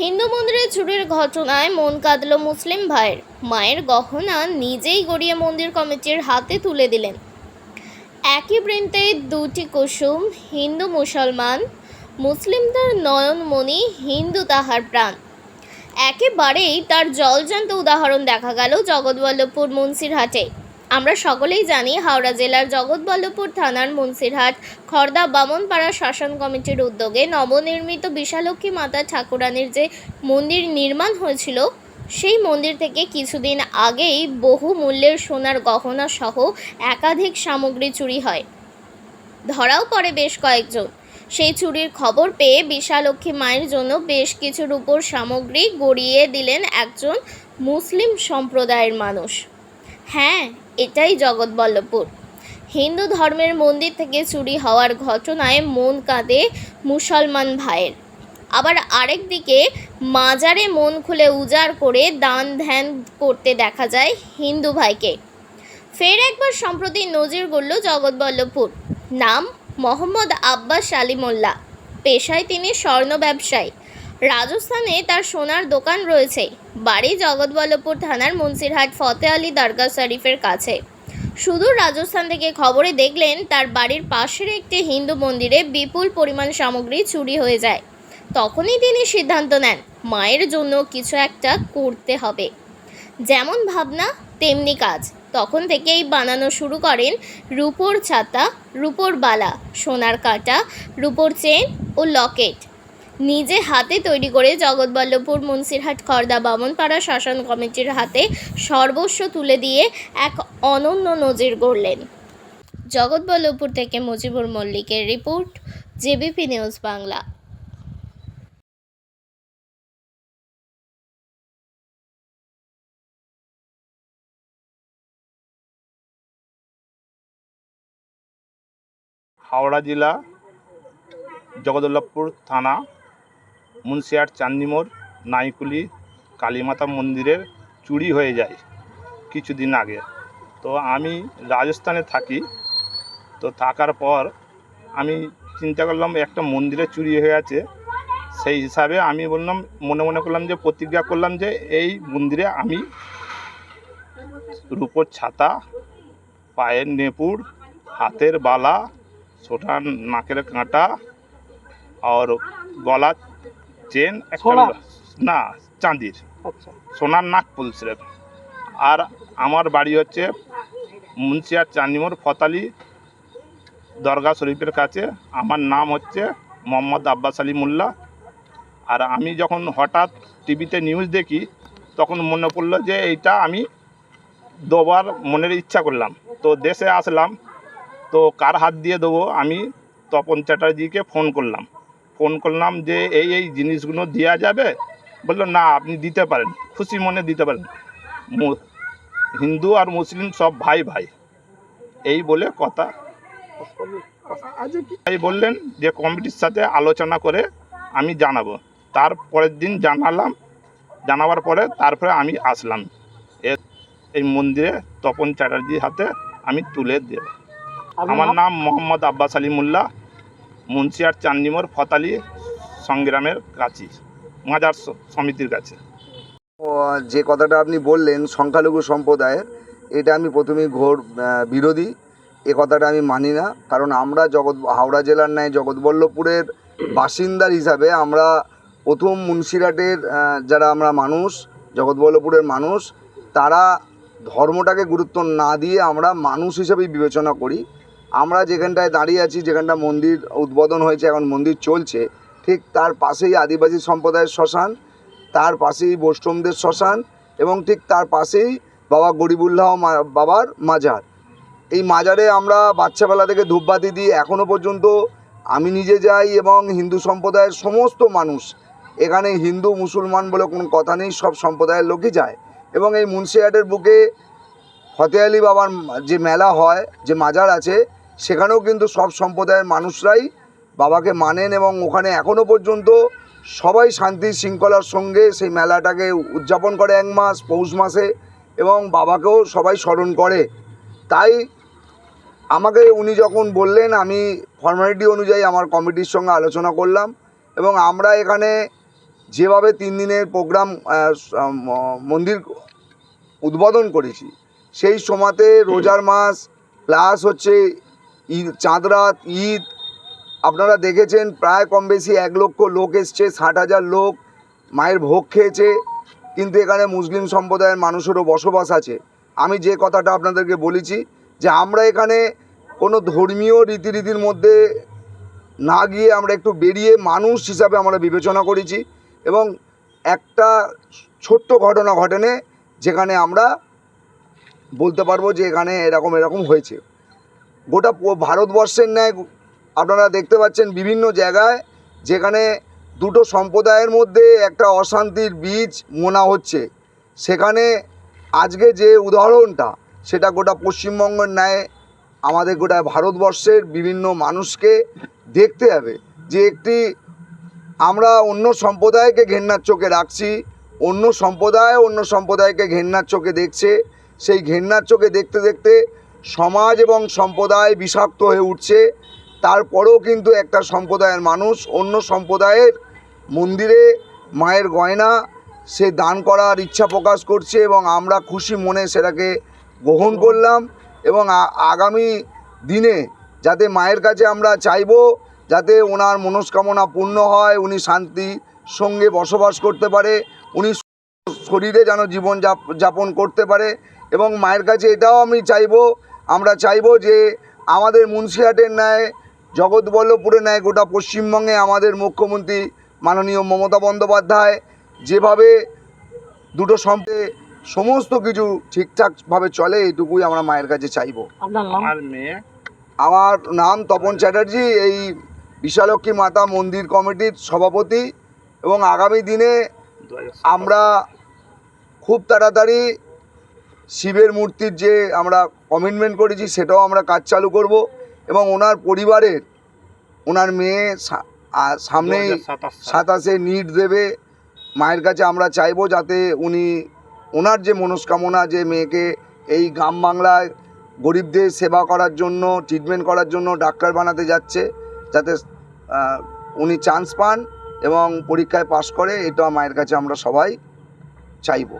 হিন্দু মন্দিরে চুরির ঘটনায় মন কাঁদল মুসলিম ভাইয়ের। মায়ের গহনা নিজেই গড়িয়ে মন্দির কমিটির হাতে তুলে দিলেন। একই বৃন্তে দুটি কুসুম, হিন্দু মুসলমান, মুসলিমদের নয়নমণি, হিন্দু তাহার প্রাণ। একেবারেই তার জলজান্ত উদাহরণ দেখা গেল জগৎবল্লভপুর মুন্সিরহাটে। আমরা সকলেই জানি হাওড়া জেলার জগৎবল্লভপুর থানার মুন্সিরহাট, খর্দা, বামনপাড়া শাসন কমিটির উদ্যোগে নবনির্মিত বিশালক্ষী মাতা ঠাকুরানীর যে মন্দির নির্মাণ হয়েছিল, সেই মন্দির থেকে কিছুদিন আগেই বহু মূল্যের সোনার গহনা সহ একাধিক সামগ্রী চুরি হয়। ধরাও পড়ে বেশ কয়েকজন। সেই চুরির খবর পেয়ে বিশালক্ষী মায়ের জন্য বেশ কিছু রূপোর সামগ্রী গড়িয়ে দিলেন একজন মুসলিম সম্প্রদায়ের মানুষ। হ্যাঁ এটাই জগৎবল্লভপুর। হিন্দু ধর্মের মন্দির থেকে চুরি হওয়ার ঘটনায় মন কাঁদে মুসলমান ভাইয়ের। আবার আরেক দিকে মাজারে মন খুলে উজাড় করে দান ধ্যান করতে দেখা যায় হিন্দু ভাইকে। ফের একবার সম্প্রতি নজির গড়ল জগৎবল্লভপুর। নাম মোহাম্মদ আব্বাস আলী মোল্লা। পেশায় তিনি স্বর্ণ ব্যবসায়ী। রাজস্থানে তার সোনার দোকান রয়েছে, বাড়ি জগৎবল্লভপুর থানার মুন্সিরহাট ফতে আলী দরগা শরীফের কাছে। সুদূর রাজস্থান থেকে খবরে দেখলেন, তার বাড়ির পাশের একটি হিন্দু মন্দিরে বিপুল পরিমাণ সামগ্রী চুরি হয়ে যায়। তখনই তিনি সিদ্ধান্ত নেন, মায়ের জন্য কিছু একটা করতে হবে। যেমন ভাবনা, তেমনি কাজ। তখন থেকেই বানানো শুরু করেন রূপোর ছাতা, রূপোর বালা, সোনার কাঁটা, রূপোর চেন ও লকেট। নিজে হাতে তৈরি করে জগৎবল্লভপুর, মুন্সিরহাট, খর্দা, বামনপাড়া শাসন কমিটির হাতে সর্বস্ব তুলে দিয়ে এক অনন্য নজির গড়লেন। জগৎবল্লভপুর থেকে মুজিবুর মল্লিকের report, JBP news Bangla. Howrah জেলা জগদল্লভপুর থানা মুন্সিয়াট চান্দিমোড় নাইকুলি, কালীমাতা মন্দিরের চুরি হয়ে যায় কিছুদিন আগে। তো আমি রাজস্থানে থাকি, তো থাকার পর আমি চিন্তা করলাম একটা মন্দিরে চুরি হয়ে আছে। সেই হিসাবে আমি বললাম, মনে মনে করলাম যে, প্রতিজ্ঞা করলাম যে, এই মন্দিরে আমি রূপোর ছাতা, পায়ের নেপুর, হাতের বালা, ছোটার নাকের কাঁটা, আর গলা চেন একটা না চাঁদির। আচ্ছা। সোনার নাক ফুল স্রেফ আর আমার বাড়ি হচ্ছে মুন্সিয়ার চান্দিমোর ফতালি দরগা শরীফের কাছে। আমার নাম হচ্ছে মোহাম্মদ আব্বাস আলী মোল্লা। আর আমি যখন হঠাৎ টিভিতে নিউজ দেখি তখন মনে পড়ল যে এইটা আমি দুবার মনের ইচ্ছা করলাম। তো দেশে আসলাম তো কার হাত দিয়ে দেবো আমি তপন চ্যাটার্জিকে ফোন করলাম। ফোন করলাম যে এই এই জিনিসগুলো দেওয়া যাবে। বলল না আপনি দিতে পারেন। খুশি মনে দিতে পারেন। হিন্দু আর মুসলিম সব ভাই ভাই। এই বলে কথা ভাই বললেন যে কমিটির সাথে আলোচনা করে আমি জানাব। তার পরের দিন জানালাম। জানাবার পরে তারপরে আমি আসলাম। এ- এই মন্দিরে তপন চ্যাটার্জির হাতে আমি তুলে দেব। আমার নাম মোহাম্মদ আব্বাস আলী মোল্লা। মুন্সিয়ার চান্দিমোর ফতালি সংগ্রামের কাছে, মাজার সমিতির কাছে। যে কথাটা আপনি বললেন, সংখ্যালঘু সম্প্রদায়ের, এটা আমি প্রথমেই ঘোর বিরোধী। এ কথাটা আমি মানি না, কারণ আমরা জগৎ, হাওড়া জেলার ন্যায় জগৎবল্লভপুরের বাসিন্দার হিসাবে আমরা প্রথম মুন্সিরাটের যারা আমরা মানুষ, জগৎবল্লভপুরের মানুষ, তারা ধর্মটাকে গুরুত্ব না দিয়ে আমরা মানুষ হিসেবেই বিবেচনা করি। আমরা যেখানটায় দাঁড়িয়ে আছি, যেখানটা মন্দির উদ্বোধন হয়েছে, এখন মন্দির চলছে, ঠিক তার পাশেই আদিবাসী সম্প্রদায়ের শ্মশান, তার পাশেই বৈষ্ণবদের শ্মশান এবং ঠিক তার পাশেই বাবা গরিবুল্লাহ বাবার মাজার। এই মাজারে আমরা বাচ্চাবেলা থেকে ধূপবাতি দিই এখনও পর্যন্ত আমি নিজে যাই এবং হিন্দু সম্প্রদায়ের সমস্ত মানুষ, এখানে হিন্দু, মুসলমান বলে কোনো কথা নেই, সব সম্প্রদায়ের লোকই যায় এবং এই মুন্সিহাটের বুকে ফতে আলী বাবার যে মেলা হয়, যে মাজার আছে সেখানেও কিন্তু সব সম্প্রদায়ের মানুষরাই বাবাকে মানেন এবং ওখানে এখনও পর্যন্ত সবাই শান্তি শৃঙ্খলার সঙ্গে সেই মেলাটাকে উদযাপন করে এক মাস, পৌষ মাসে এবং বাবাকেও সবাই স্মরণ করে। তাই আমাকে উনি যখন বললেন, আমি ফর্মালিটি অনুযায়ী আমার কমিটির সঙ্গে আলোচনা করলাম এবং আমরা এখানে যেভাবে তিন দিনের প্রোগ্রাম মন্দির উদ্বোধন করেছি, সেই সময়তে রোজার মাস প্লাস হচ্ছে ঈদ চাঁদ রাত ঈদ। আপনারা দেখেছেন, প্রায় কম বেশি এক লক্ষ লোক এসছে, ষাট হাজার লোক মায়ের ভোগ খেয়েছে। কিন্তু এখানে মুসলিম সম্প্রদায়ের মানুষেরও বসবাস আছে। আমি যে কথাটা আপনাদেরকে বলেছি, যে আমরা এখানে কোনো ধর্মীয় রীতিনীতির মধ্যে না গিয়ে আমরা একটু বেরিয়ে মানুষ হিসাবে আমরা বিবেচনা করেছি এবং একটা ছোট্ট ঘটনা ঘটেনে যেখানে আমরা বলতে পারব যে এখানে এরকম এরকম হয়েছে। গোটা ভারতবর্ষের ন্যায় আপনারা দেখতে পাচ্ছেন বিভিন্ন জায়গায় যেখানে দুটো সম্প্রদায়ের মধ্যে একটা অশান্তির বীজ মোনা হচ্ছে। সেখানে আজকে যে উদাহরণটা, সেটা গোটা পশ্চিমবঙ্গের ন্যায় আমাদের গোটা ভারতবর্ষের বিভিন্ন মানুষকে দেখতে হবে যে একটি আমরা অন্য সম্প্রদায়কে ঘেন্নার চোখে রাখছি, অন্য সম্প্রদায় অন্য সম্প্রদায়কে ঘেন্নার চোখে দেখছে। সেই ঘেন্নার চোখে দেখতে দেখতে সমাজ এবং সম্প্রদায় বিষাক্ত হয়ে উঠছে। তারপরেও কিন্তু একটা সম্প্রদায়ের মানুষ, অন্য সম্প্রদায়ের মন্দিরে মায়ের গয়না, সে দান করার ইচ্ছা প্রকাশ করছে এবং আমরা খুশি মনে সেটাকে গ্রহণ করলাম এবং আগামী দিনে যাতে মায়ের কাছে আমরা চাইব, যাতে ওনার মনস্কামনা পূর্ণ হয়, উনি শান্তি সঙ্গে বসবাস করতে পারে, উনি শরীরে যেন জীবন যাপন করতে পারে এবং মায়ের কাছে এটাও আমি চাইব আমরা চাইব যে আমাদের মুন্সিহাটের ন্যায় জগৎবল্লভপুরের ন্যায় গোটা পশ্চিমবঙ্গে আমাদের মুখ্যমন্ত্রী মাননীয় মমতা বন্দ্যোপাধ্যায় যেভাবে দুটো সম্পে সমস্ত কিছু ঠিকঠাকভাবে চলে এইটুকুই আমরা মায়ের কাছে চাইব। আমার মেয়ে। আমার নাম তপন চ্যাটার্জি এই বিশালক্ষী মাতা মন্দির কমিটির সভাপতি এবং আগামী দিনে আমরা খুব তাড়াতাড়ি শিবের মূর্তির যে আমরা কমিটমেন্ট করেছি সেটাও আমরা কাজ চালু করব এবং ওনার পরিবারের ওনার মেয়ে সা- সামনেই সাতাশে নিট দেবে। মায়ের কাছে আমরা চাইব যাতে উনি ওনার যে মনস্কামনা যে মেয়েকে এই গ্রাম বাংলায় গরিবদের সেবা করার জন্য ট্রিটমেন্ট করার জন্য ডাক্তার বানাতে যাচ্ছে যাতে উনি চান্স পান এবং পরীক্ষায় পাশ করে এটা মায়ের কাছে আমরা সবাই চাইব।